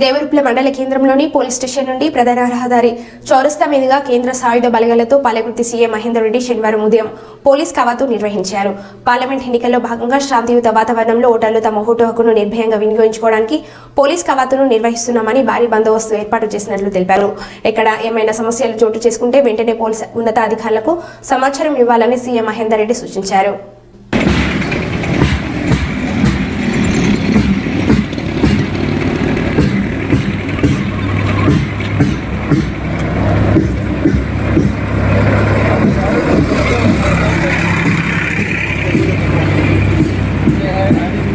దేవరుప్ల మండల కేంద్రంలోని police station నుండి ప్రధాన రహదారి చౌరస్తా మీదుగా కేంద్ర సాయుధ బలగాలతో పాలకుర్తి సీఎం మహేందర్ రెడ్డి శనివారం ఉదయం పోలీస్ కవాతు నిర్వహించారు. పార్లమెంట్ ఎన్నికల్లో భాగంగా శాంతియుత వాతావరణంలో ఓటర్లు తమ ఓటు హక్కును నిర్భయంగా వినియోగించుకోవడానికి పోలీస్ కవాతును నిర్వహిస్తున్నామని భారీ బందోబస్తు ఏర్పాటు చేసినట్లు తెలిపారు. ఎక్కడ ఏమైనా సమస్యలు చోటు చేసుకుంటే వెంటనే పోలీస్ ఉన్నతాధికారులకు సమాచారం ఇవ్వాలని సీఎం మహేందర్ రెడ్డి సూచించారు. Yeah, I mean